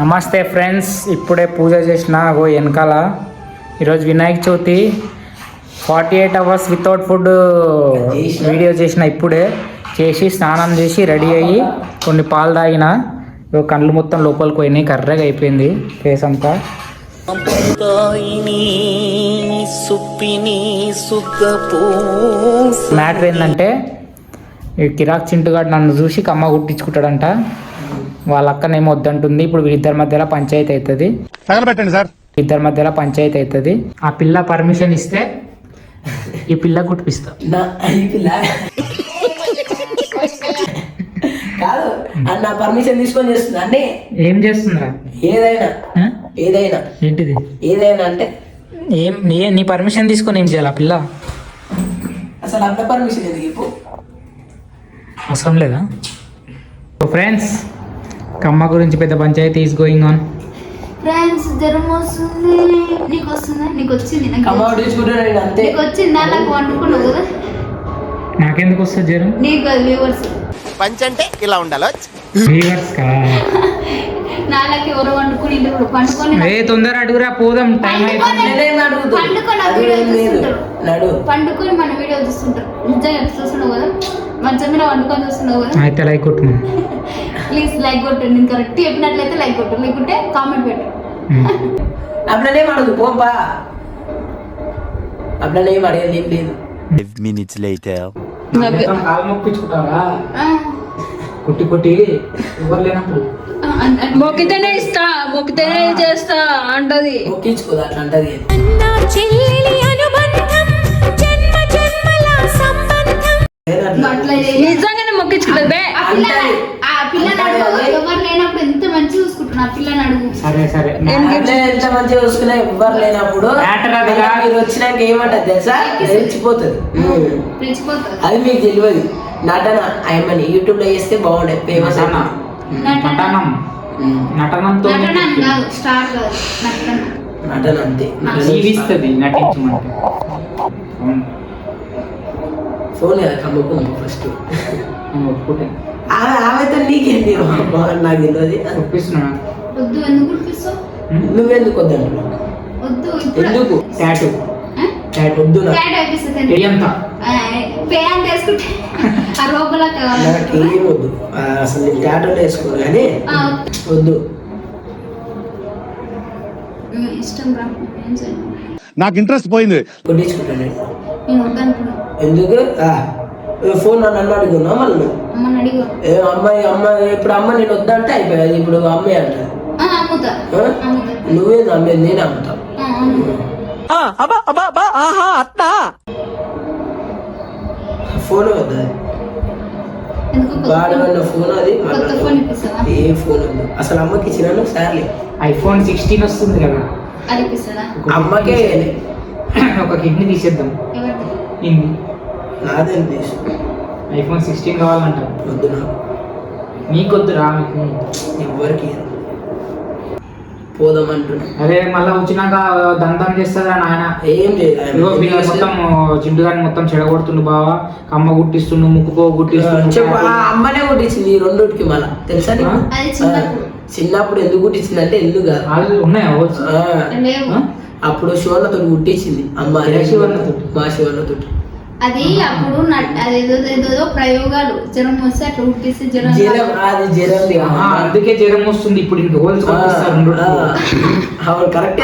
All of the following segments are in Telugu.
నమస్తే ఫ్రెండ్స్ ఇప్పుడే పూజ చేసిన ఓ వెనకాల ఈరోజు Vinayaka Chavithi. Forty eight hours without food video చేసిన ఇప్పుడే. చేసి స్నానం చేసి రెడీ అయ్యి కొన్ని పాలు తాగిన. కళ్ళు మొత్తం లోపలికి పోయినాయి కర్రగా అయిపోయింది ఫేస్ అంతా. మ్యాటర్ ఏంటంటే కిరాక్ చింటుగాడు నన్ను చూసి కమ్మ కుట్టించుకుంటాడంట వాళ్ళ అక్కనేమో వద్దంటుంది. ఇప్పుడు వీళ్ళిద్దరి మధ్యలో పంచాయతీ అవుతుంది. తగలబెట్టండి సార్. ఇద్దరి మధ్యలో పంచాయతీ అవుతుంది. ఆ పిల్ల పర్మిషన్ ఇస్తే ఈ పిల్ల కుట్టిపిస్తా అయిపోయిందా కాదు పర్మిషన్ తీసుకొని చేస్తుంది. అన్నీ ఏం చేస్తుందిరా? ఏదైనా? ఏదైనా. ఏంటిది? ఏదైనా అంటే ఏం నీ నీ పర్మిషన్ తీసుకొని ఏం చేయాలి ఆ పిల్ల? అసలు అంత పర్మిషన్ ఎందుకు ఇప్పుడు అవసరం లేదా? ఫ్రెండ్స్ కమ్మ గురించి పెద్ద panchayat is going on friends జ్వరం వస్తుంది. నీకు వస్తుందా? నీకు వచ్చింది నాకు వచ్చిందా? నాకు వండుకున్నావు కదా. నాకెందుకు వస్తుంది జ్వరం? నీకు వ్యూవర్స్ పంచ్ అంటే ఇలా ఉండాలి. వ్యూవర్స్ కా నాలకి ఎవరు వండుకుని పండుకొని ఏ తొందర అడుగురా పోదాం టైం అడుగుతా? పండుకొని మన వీడియో చూస్తుంటారు. నిజంగా చూస్తున్నావు కదా? మంచం మీద వండుకొని చూస్తున్నావు కదా? అయితే లైక్ కొట్టుమా? ప్లీజ్ లైక్ కొట్టు నేను కరెక్ట్ చెప్పినట్లయితే లైక్ కొట్టు. లేకుంటే కామెంట్ పెట్టు. అట్లనేం అడుగు పోంపా అట్లనేం అడిగేది ఏం లేదు. Minutes later. కాలు మొక్కించుకుంటారా ఆ, కుట్టి కుట్టి ఎవరు లేనప్పుడు? మొక్కితేనే ఇస్తా మొక్కితేనే చేస్తా అంటది. మొక్కించుకోదు అట్లా అంటది. నిజంగానే అడుగు. సరే సరే. అట్లే ఎంత మంచిగా చూసుకున్నా ఎవ్వరు లేనప్పుడు. మీరు వచ్చినాక ఏమంటది తెలుసా? రెచ్చిపోతుంది అది మీకు తెలియదు. నటన ఆయమ్మని యూట్యూబ్లో చేస్తే బాగుండే ఫేమస్ నటన. నటనం. నటనంతో నటన అంతే. జీవిస్తుంది నటించమంటే. ఫోన్ కదా కమ్ముకుంది ఫస్ట్ ఆమెతో నీకేంటి నాకు తెలియదు. ఒప్పిస్తున్నా. నువ్వెందుకు వద్దంటున్నావు ఎందుకు? టాటూ. ఆ? చాట్ వద్దు ఎంత వేసుకుంటే ఆ. నాకు ఏం వద్దు. ఆ, అసలు నేను వేసుకోను కానీ వద్దు. మీ ఇష్టం రా ఏం చేయను. నాకు ఇంట్రెస్ట్ పోయింది. కొట్టించుకుంటాను. నేను నేను వద్దనుకున్నా ఎందుకు? ఫోన్ నన్ను అడుగున్నా మళ్ళీ? నువ్వు అమ్మని అడిగా. ఏ అమ్మాయి అమ్మాయి ఇప్పుడు అమ్మ నేను వద్దంటే అయిపోయాది ఇప్పుడు అమ్మాయి అంట. ఆ, అమ్ముతా. ఆ? అమ్ముతా. నువ్వేంది అమ్మేది? నేను అమ్ముతా. ఆ, అవును. ఫోన్ వద్దా? వాడు ఫోన్? వల్ల ఫోన్ అది కొత్త ఫోన్ ఇప్పిస్తావా? ఏ ఫోన్ వద్దు. అసలు అమ్మకి ఇచ్చినాను సార్లే. ఐఫోన్ సిక్స్టీన్ వస్తుంది కదా. అమ్మకే ఒక కిడ్నీ తీసేద్దాం. ఇన్ని నాదేం తీసు. ఐఫోన్ సిక్స్టీన్ కావాలంట వద్దు నాకు. నీకొద్దు రా మీకు ఎవ్వరికి పోదామంటున్నా. అరే మళ్ళా వచ్చినాక దంతం చేస్తుందా నాయన? ఏం లేదు. మొత్తం చింటు గారిని మొత్తం చెడగొడుతుండు బావా. కమ్మ గుట్టిస్తుండు ముక్కుకో గుట్టిస్తుండు చెప్పు అమ్మనే కొట్టించింది ఈ రెండుకి మళ్ళా. తెలుసా చిన్నప్పుడు. ఎందుకు కుట్టించింది అంటే ఎందుకు కాదు ఉన్నాయా? అప్పుడు శివన్నతో కుట్టించింది అమ్మ శివన్నతోటి? మా శివన్నతో అది అప్పుడు అదేదో ఏదో ప్రయోగాలు. జ్వరం వస్తే అట్లా ఉట్టిస్తే జ్వరం జ్వరం అది జ్వరం అందుకే జ్వరం వస్తుంది. ఇప్పుడు ఇంక హోల్స్. అవును కరెక్ట్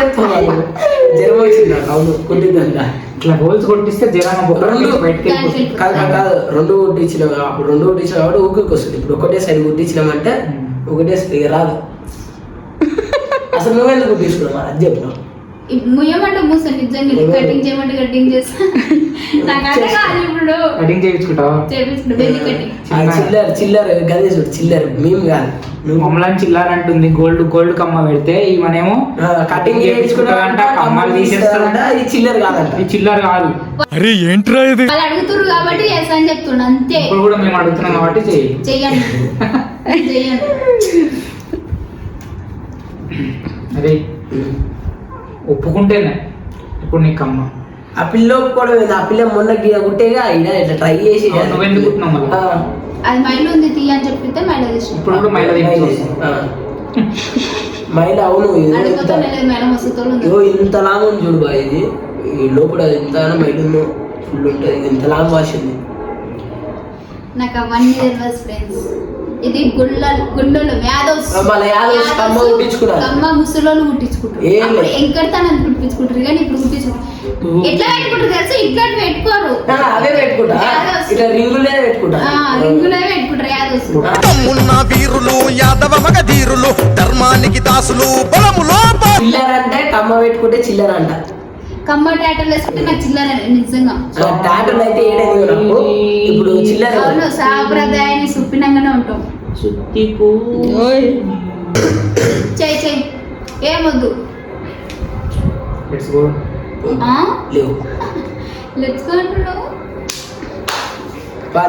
జ్వరం వచ్చింది అవును కుట్టిందంట ఇట్లా హోల్స్ కొట్టిస్తే జ్వరం. బయటకు కాదు కాదు, రెండు కొట్టించినాం అప్పుడు రెండు కొట్టించినాం కాబట్టి ఊరికి వస్తుంది. ఇప్పుడు ఒకటే సైడ్ కొట్టించినామంటే ఒకటే సైడ్ రాదు. అసలు నువ్వెందుకు కుట్టించుకున్నావు అది చెప్పినావు ముయ్యమంటే మూస నిజంగా కటింగ్ చేయమంటే కటింగ్ చేస్తా. నాకు అర్థం కాదు ఇప్పుడు. కటింగ్ చేయించుకుంటావా? చేపించుకుంటే బెల్లి కటింగ్. చిల్లర. చిల్లర గదే చూడు చిల్లర మేము కాదు. నువ్వు మమ్మల్ని చిల్లారంటుంది గోల్డ్ గోల్డ్ కమ్మ పెడితే ఈమెనేమో కటింగ్ చేయించుకున్నావంట కమ్మలు తీసేస్తారంట ఇది చిల్లర కాదంట. ఇది చిల్లర కాదు. అరే ఏంట్రా ఇది? వాళ్ళు అడుగుతున్నారు కాబట్టి చేస్తా అని చెప్తున్నా అంతే. ఇప్పుడు కూడా మేము అడుగుతున్నాం కాబట్టి చెయ్యి. చెయ్యండి. చెయ్యండి. అదే ఒప్పుకుంటేనే. ఇప్పుడు నీకు కమ్మ. ఆ పిల్ల కూడా ఆ పిల్ల మొన్న గిడ కుట్టేగా ఇలా ఇట్లా ట్రై చేసి నువ్వెందుకు అది మైలు ఉంది తీయ అని చెప్పితే మైలు తీసిన ఇప్పుడు కూడా మైల తీసి. మైల అవును ఇది ఇంత లాంగ్ ఉంది చూడు బా ఇది. ఈ లోపల ఎంత మైలు ఉందో ఫుల్ ఉంటుంది. ఇంత లాంగ్ వాష్ ఉంది నాకు అవన్నీ తెలియదు ఫ్రెండ్స్ ఇది గుళ్ళ గుళ్ళలు కుట్టించుకున్నారు. కమ్మ ముసలోళ్ళు కుట్టించుకుంటారు ఎంకడతానని కానీ ఇప్పుడు కుట్టించుకుంటారు ఎట్లా పెట్టుకుంటారు తెలుసా? ఇట్లా పెట్టుకోరు. ఆ, అవే పెట్టుకుంటా యాదవ్స్. ఇట్లా రింగులే పెట్టుకుంటా ఆ, రింగులే పెట్టుకుంటారు యాదవ్స్ ఉన్న వీరులు యాదవ మగధీరులు ధర్మానికి దాసులు బలములో చిల్లర అంటే కమ్మ పెట్టుకుంటే చిల్లర అంట కమ్మ టాటలు వేసుకుంటే నాకు చిల్లర నిజంగా. టాటల్ అయితే ఇప్పుడు చిల్లర సాంప్రదాయాన్ని సుప్పినంగానే ఉంటాం. ఓయ్ చేయి చేయి ఏమొద్దు లెట్స్ గో లెట్స్ గో అంటున్నావు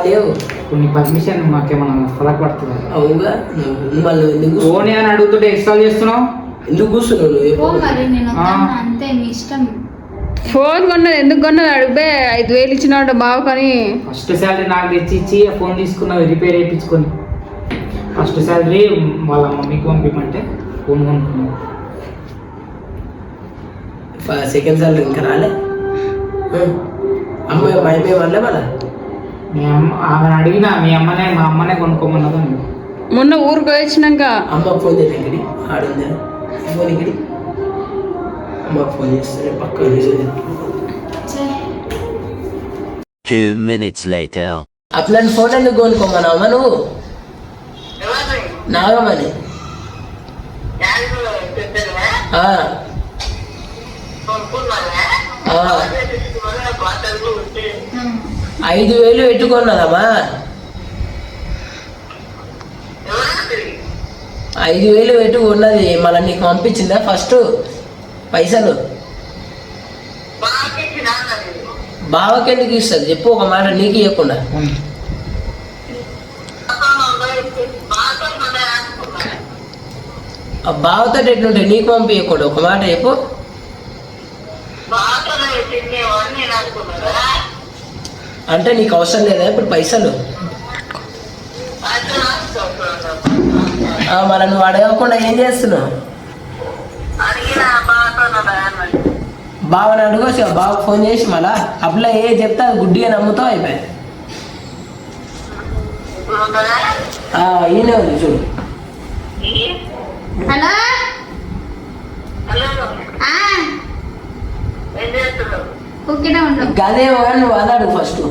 లేవు ఇప్పుడు నీ పర్మిషన్ మాకేమన్నా ఫలక్ పడుతుందా అవుగా నువ్వు మళ్ళీ ఎందుకు ఓని అని అడుగుతుంటే ఇన్స్టాల్ చేస్తున్నావు ఎందుకు కూర్చున్నావు అంతే మీ ఇష్టం ఫోన్ కొన్నది ఎందుకు కొన్నది అడిగితే ఐదు వేలు ఇచ్చినాడు బావ కానీ ఫస్ట్ శాలరీ నాకు తెచ్చి ఇచ్చి ఫోన్ తీసుకున్నది రిపేర్ చేయించుకొని ఫస్ట్ శాలరీ వాళ్ళ మమ్మీకి పంపిమంటే ఫోన్ కొనుక్కున్నాను సెకండ్ సార్లు ఇంకా రాలే. అమ్మాయి మా అమ్మాయి వాళ్ళే మళ్ళా? మీ అమ్మ ఆమె అడిగినా మీ అమ్మనే మా అమ్మనే కొనుక్కోమన్నదని మొన్న ఊరికి వచ్చినాక అమ్మకు ఫోన్ చేసి ఇక్కడి ఆడుందా? ఫోన్ ఇక్కడి అమ్మకు ఫోన్ చేస్తే పక్క Two minutes later. అట్లాంటి ఫోన్ ఎందుకు కొనుక్కోమన్నావా నువ్వు? ఆ. ఐదు వేలు పెట్టుకున్నదమ్మా ఐదు వేలు పెట్టుకున్నది మళ్ళీ నీకు పంపించిందా ఫస్ట్? పైసలు. బావకి ఎందుకు ఇస్తుంది? చెప్పు ఒక మాట నీకు ఇవ్వకుండా ఆ బావతో ఎట్లుంటే నీకు పంపించకూడదు ఒక మాట చెప్పు. అంటే నీకు అవసరం లేదా ఇప్పుడు పైసలు? మరి నువ్వు అడగకుండా ఏం చేస్తున్నావు? బావని అడగొచ్చు బావకు ఫోన్ చేసి మళ్ళా. అప్లై ఏ చెప్తే గుడ్డిగా నమ్ముతావు అయిపోయి ఈయనే ఉంది చూడు. హలో? ఫస్ట్.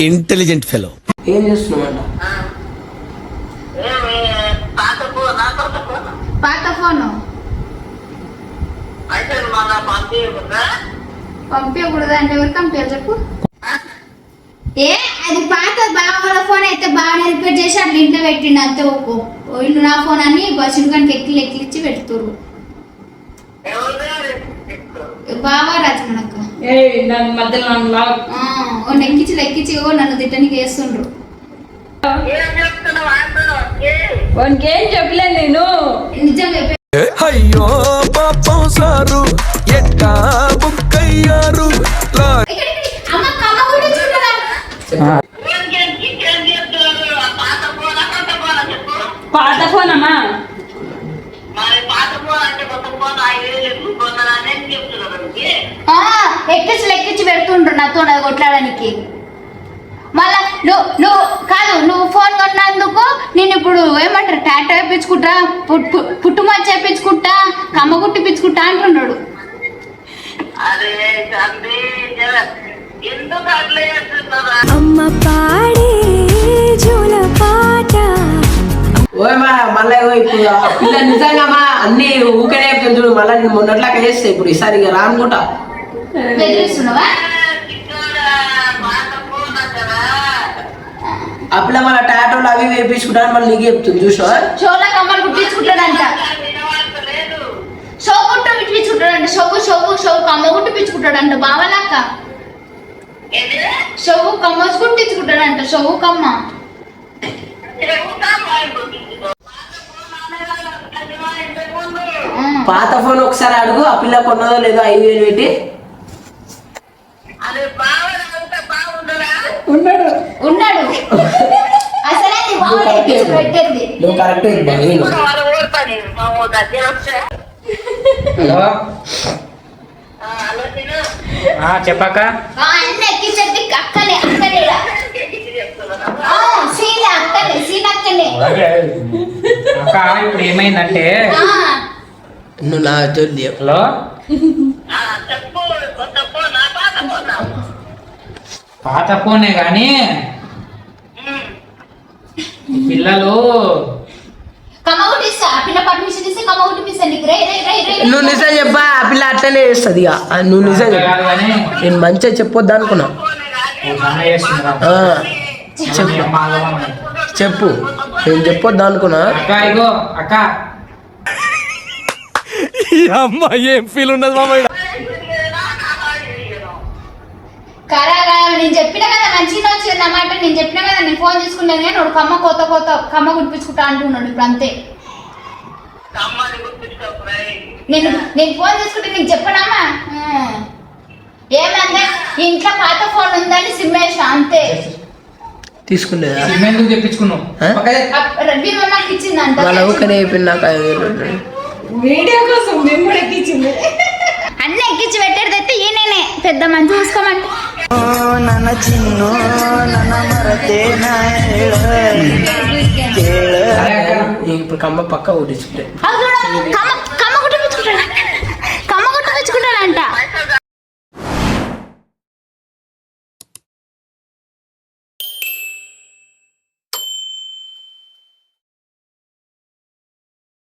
Intelligent fellow. ఏం చేస్తున్నావు అంట పాత ఫోను? పంపించకూడదు అంటే ఎవరికి పంపించాలి చెప్పు? ఏ అది పాత బావల ఫోన్ అయితే బాగా రిపేర్ చేసి అట్లా ఇంట్లో పెట్టిండు అంతే ఒప్పు వీళ్ళు నా ఫోన్ అని బస్సులు కానీ ఎక్కిలు ఎక్కిలిచ్చి పెడుతురు నాకు మధ్యలో నన్ను లెక్కించి ఓ నన్ను తిట్టనికి వేస్తుండ్రు. వానికి ఏం చెప్పలేదు నేను చెప్పే- అయ్యో పాపం సారు ఎట్టా నాతో కొట్లాడడానికి. మళ్ళా నువ్వు నువ్వు కాదు నువ్వు ఫోన్ కొన్నందుకు నేను ఇప్పుడు ఏమంటారు టాటా వేయించుకుంటా పుట్టు పుట్టుమచ్చ వేయించుకుంటా కమ్మ కుట్టిపించుకుంటా అంటున్నాడు. అమ్మ పాడే జోల పాట. ఓయ్ మా మళ్ళీ ఇప్పుడు పిల్ల నిజంగా మా అన్ని ఊకనే చెప్తాను చూడు మళ్ళీ నేను మొన్నట్లాగా చేస్తే ఇప్పుడు ఈసారి ఇక రానుకుంటా. పిల్ల మళ్ళీ టాటోలు అవి వేపించుకుంటాను మళ్ళీ నీకు చెప్తుంది చూసావా? షోలా కమ్మలు కుట్టించుకుంటాడంట. షో కుట్ట పిచ్చుకుంటాడంట షోవు షోవు షోవు కమ్మ కుట్టి పిచ్చుకుంటాడంట బావలాక షోవు కమ్మ కుట్టించుకుంటాడంట షోవు కమ్మ. పాత ఫోన్ ఒకసారి అడుగు ఆ పిల్ల కొన్నదో లేదో ఐదు వేలు పెట్టి. ఉన్నాడు. ఉన్నాడు. అసలే పెట్టింది. నువ్వు కరెక్ట్ హలో? అక్క ఇప్పుడు ఏమైందంటే? ఆ, నువ్వు నా హలో? పాత ఫోనే కానీ పిల్లలు నువ్వు నిజం చెప్పా ఆ పిల్ల అట్లనే చేస్తుంది ఇక. నువ్వు నిజం చెప్పు. నేను మంచిగా చెప్పొద్దు అనుకున్నా. చెప్పు. అమ్మ. చెప్పు. నేను చెప్పొద్దు అనుకున్నా. అక్క అమ్మాయి ఏం ఫీల్ ఉన్నది మామయ్య? కరా కరా నేను మంచిగా వచ్చింది అన్నమాట నేను చెప్పిన కదా నేను ఫోన్ తీసుకున్నాను కానీ వాడు కమ్మ కొత్త కొత్త కమ్మ గుడిపించుకుంటా అంటున్నాడు ఇప్పుడు అంతే. నేను నేను ఫోన్ తీసుకుంటే నీకు చెప్పడామా ఏమంటే ఇంట్లో పాత ఫోన్ ఉందని సిమ్ వేసా అంతే. తీసుకునేదా అంట వాళ్ళ ఊకనే అయిపోయింది నాకు ఐదు వేలు ఉన్నాయి. వీడియో కోసం మేము కూడా ఎక్కించింది. అన్ని ఎక్కించి పెట్టేది అయితే ఈయననే. పెద్ద మంచి చూసుకోమంటే. అరే అక్క. ఇప్పుడు కమ్మ పక్క ఊడించుకుంటే అది చూడు, కమ్మ